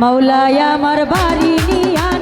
মৌলায় আমার বাড়ি নিয়া